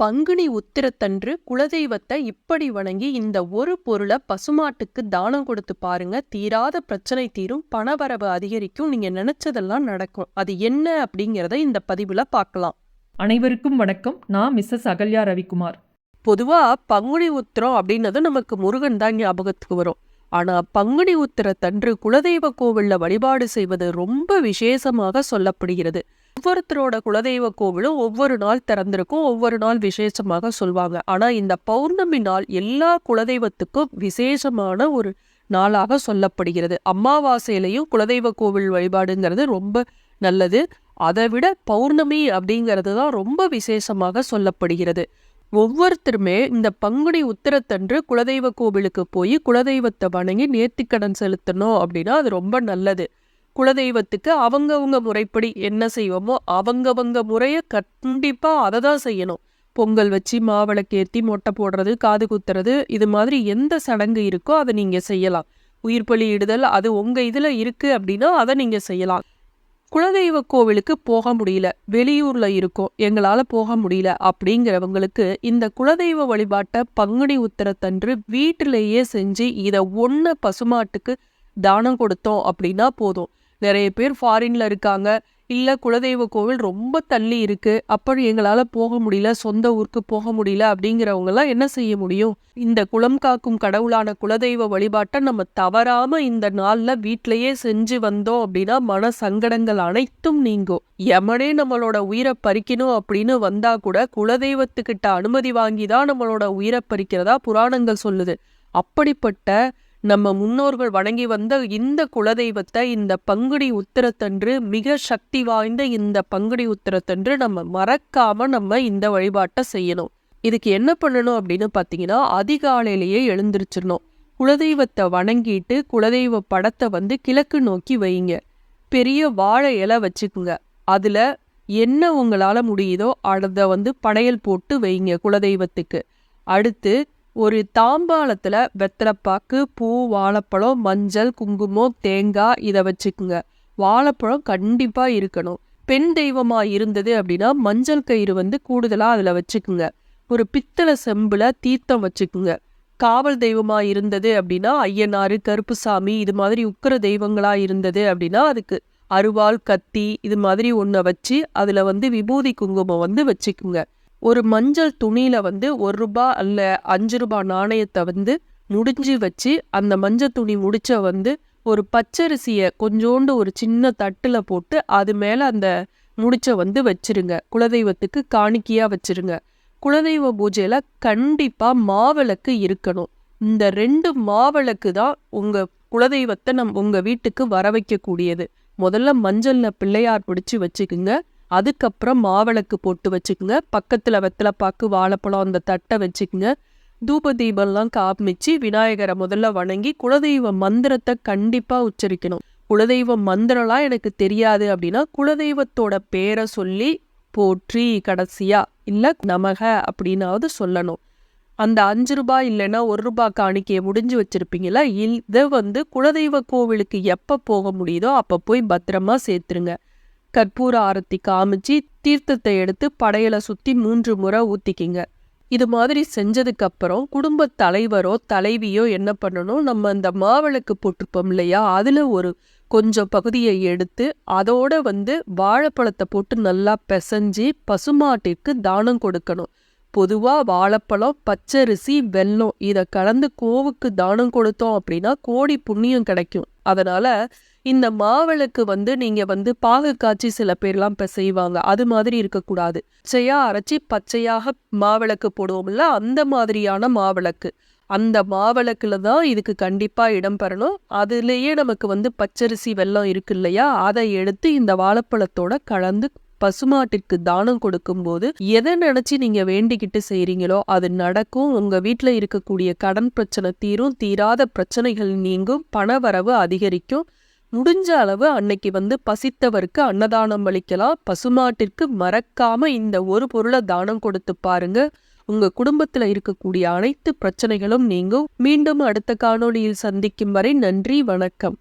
பங்குனி உத்திரத்தன்று குலதெய்வத்தை இப்படி வணங்கி இந்த ஒரு பொருளை பசுமாட்டுக்கு தானம் கொடுத்து பாருங்க. தீராத பிரச்சனை தீரும். பணவரவு அதிகரிக்கும். நீங்க நினைச்சதெல்லாம் நடக்கும். அது என்ன அப்படிங்கிறத இந்த பதிவுல பார்க்கலாம். அனைவருக்கும் வணக்கம். நான் மிஸ்ஸஸ் அகல்யா ரவிக்குமார். பொதுவா பங்குனி உத்திரம் அப்படின்னது நமக்கு முருகன் தான் ஞாபகத்துக்கு வரும். ஆனா பங்குனி உத்திரத்தன்று குலதெய்வ கோவில்ல வழிபாடு செய்வது ரொம்ப விசேஷமாக சொல்லப்படுகிறது. ஒவ்வொருத்தரோட குலதெய்வ கோவிலும் ஒவ்வொரு நாள் திறந்திருக்கும் ஒவ்வொரு நாள் விசேஷமாக சொல்வாங்க. ஆனா இந்த பௌர்ணமி நாள் எல்லா குலதெய்வத்துக்கும் விசேஷமான ஒரு நாளாக சொல்லப்படுகிறது. அமாவாசையிலையும் குலதெய்வ கோவில் வழிபாடுங்கிறது ரொம்ப நல்லது. அதை விட பௌர்ணமி அப்படிங்கிறது தான் ரொம்ப விசேஷமாக சொல்லப்படுகிறது. ஒவ்வொருத்தருமே இந்த பங்குனி உத்திரத்தன்று குலதெய்வ கோவிலுக்கு போய் குலதெய்வத்தை வணங்கி நேர்த்திக்கடன் செலுத்தணும் அப்படின்னா அது ரொம்ப நல்லது. குலதெய்வத்துக்கு அவங்கவுங்க முறைப்படி என்ன செய்வோமோ அவங்கவங்க முறையை கண்டிப்பாக அதை தான் செய்யணும். பொங்கல் வச்சு மாவிளக்கேத்தி மொட்டை போடுறது காது குத்துறது இது மாதிரி எந்த சடங்கு இருக்கோ அதை நீங்கள் செய்யலாம். உயிர் பலி இடுதல் அது உங்கள் இதில் இருக்குது அப்படின்னா அதை நீங்கள் செய்யலாம். குலதெய்வ கோவிலுக்கு போக முடியல. வெளியூரில் இருக்கோம். எங்களால் போக முடியல. அப்படிங்கிறவங்களுக்கு இந்த குலதெய்வ வழிபாட்டை பங்குனி உத்தரத்தன்று வீட்டிலேயே செஞ்சு இதை ஒன்று பசுமாட்டுக்கு தானம் கொடுத்தோம் அப்படின்னா போதும். நிறைய பேர் ஃபாரின்ல இருக்காங்க. இல்ல குலதெய்வ கோவில் ரொம்ப தள்ளி இருக்கு. அப்படி எங்களால போக முடியல சொந்த ஊருக்கு போக முடியல அப்படிங்கிறவங்கெல்லாம் என்ன செய்ய முடியும்? இந்த குலம் காக்கும் கடவுளான குலதெய்வ வழிபாட்டை நம்ம தவறாம இந்த நாள்ல வீட்டிலையே செஞ்சு வந்தோம் அப்படின்னா மன சங்கடங்கள் அனைத்தும் நீங்கும். எமனே நம்மளோட உயிரை பறிக்கணும் அப்படின்னு வந்தா கூட குலதெய்வத்துக்கிட்ட அனுமதி வாங்கி தான் நம்மளோட உயிரை பறிக்கிறதா புராணங்கள் சொல்லுது. அப்படிப்பட்ட நம்ம முன்னோர்கள் வணங்கி வந்த இந்த குலதெய்வத்தை இந்த பங்குடி உத்திரத்தன்று மிக சக்தி வாய்ந்த இந்த பங்குடி உத்திரத்தன்று நம்ம மறக்காம நம்ம இந்த வழிபாட்டை செய்யணும். இதுக்கு என்ன பண்ணணும் அப்படின்னு பார்த்தீங்கன்னா அதிகாலையிலேயே எழுந்திருச்சிடணும் குலதெய்வத்தை வணங்கிட்டு குலதெய்வ படத்தை வந்து கிழக்கு நோக்கி வைங்க பெரிய வாழை இலை வச்சுக்குங்க. அதுல என்ன உங்களால முடியுதோ அதை வந்து படையல் போட்டு வைங்க குலதெய்வத்துக்கு. அடுத்து ஒரு தாம்பாளத்தில் வெத்தலைப்பாக்கு பூ வாழைப்பழம் மஞ்சள் குங்குமம் தேங்காய் இதை வச்சுக்குங்க. வாழைப்பழம் கண்டிப்பாக இருக்கணும். பெண் தெய்வமாக இருந்தது அப்படின்னா மஞ்சள் கயிறு வந்து கூடுதலாக அதில் வச்சுக்குங்க. ஒரு பித்தளை செம்பில் தீர்த்தம் வச்சுக்குங்க. காவல் தெய்வமாக இருந்தது அப்படின்னா ஐயனாரு கருப்புசாமி இது மாதிரி உக்கிர தெய்வங்களாக இருந்தது அப்படின்னா அதுக்கு அருவாள் கத்தி இது மாதிரி ஒன்றை வச்சு அதில் வந்து விபூதி குங்குமம் வந்து வச்சுக்குங்க. ஒரு மஞ்சள் துணியில் வந்து ஒரு ரூபா அல்ல அஞ்சு ரூபா நாணயத்தை வந்து முடிஞ்சு வச்சு அந்த மஞ்சள் துணி முடிச்ச வந்து ஒரு பச்சரிசியை கொஞ்சோண்டு ஒரு சின்ன தட்டுல போட்டு அது மேல அந்த முடிச்ச வந்து வச்சிருங்க. குலதெய்வத்துக்கு காணிக்கையா வச்சிருங்க. குலதெய்வ பூஜையில் கண்டிப்பா மாவிளக்கு இருக்கணும். இந்த ரெண்டு மாவிளக்கு தான் உங்க குலதெய்வத்தை நம் உங்க வீட்டுக்கு வர வைக்கக்கூடியது. முதல்ல மஞ்சள்ல பிள்ளையார் பிடிச்சு வச்சுக்குங்க. அதுக்கப்புறம் மாவிளக்கு போட்டு வச்சுக்குங்க. பக்கத்துல வெத்தலைப்பாக்கு வாழைப்பழம் அந்த தட்டை வச்சுக்குங்க. தூப தீபம்லாம் காமிச்சு விநாயகரை முதல்ல வணங்கி குலதெய்வ மந்திரத்தை கண்டிப்பா உச்சரிக்கணும். குலதெய்வ மந்திரம்லாம் எனக்கு தெரியாது அப்படின்னா குலதெய்வத்தோட பேரை சொல்லி போற்றி கடைசியா இல்ல நமக அப்படின்னாவது சொல்லணும். அந்த அஞ்சு ரூபாய் இல்லைன்னா ஒரு ரூபாய் காணிக்கையை முடிஞ்சு வச்சிருப்பீங்களா இதை வந்து குலதெய்வ கோவிலுக்கு எப்போ போக முடியுதோ அப்போ போய் பத்திரமா சேர்த்துருங்க. கற்பூர ஆரத்தி காமிச்சு தீர்த்தத்தை எடுத்து படையலை சுத்தி மூன்று முறை ஊத்திக்கிங்க. இது மாதிரி செஞ்சதுக்கப்புறம் குடும்ப தலைவரோ தலைவியோ என்ன பண்ணணும்? நம்ம அந்த மாவிளக்கு போட்டிருப்போம் இல்லையா? அதுல ஒரு கொஞ்சம் பகுதியை எடுத்து அதோட வந்து வாழைப்பழத்தை போட்டு நல்லா பிசைஞ்சு பசுமாட்டிற்கு தானம் கொடுக்கணும். பொதுவா வாழைப்பழம் பச்சரிசி வெல்லம் இதை கலந்து கோவுக்கு தானம் கொடுத்தோம் அப்படின்னா கோடி புண்ணியம் கிடைக்கும். அதனால இந்த மாவிளக்கு வந்து நீங்க வந்து பாகு காய்ச்சி சில பேர்லாம் இப்போ செய்வாங்க அது மாதிரி இருக்கக்கூடாது. பச்சையாக அரைச்சி பச்சையாக மாவிளக்கு போடுவோம்ல அந்த மாதிரியான மாவிளக்கு. அந்த மாவிளக்குல தான் இதுக்கு கண்டிப்பா இடம் பெறணும். அதுலேயே நமக்கு வந்து பச்சரிசி வெல்லம் இருக்கு இல்லையா? அதை எடுத்து இந்த வாழைப்பழத்தோட கலந்து பசுமாட்டிற்கு தானம் கொடுக்கும்போது எதை நினைச்சு நீங்க வேண்டிக்கிட்டு செய்றீங்களோ அது நடக்கும். உங்க வீட்டுல இருக்கக்கூடிய கடன் பிரச்சனை தீரும். தீராத பிரச்சனைகள் நீங்கும். பணவரவு அதிகரிக்கும். முடிஞ்ச அளவு அன்னைக்கு வந்து பசித்தவருக்கு அன்னதானம் அளிக்கலாம். பசுமாட்டிற்கு மறக்காம இந்த ஒரு பொருளை தானம் கொடுத்து பாருங்க. உங்க குடும்பத்துல இருக்கக்கூடிய அனைத்து பிரச்சனைகளும் நீங்கும். மீண்டும் அடுத்த காணொளியில் சந்திக்கும் வரை நன்றி வணக்கம்.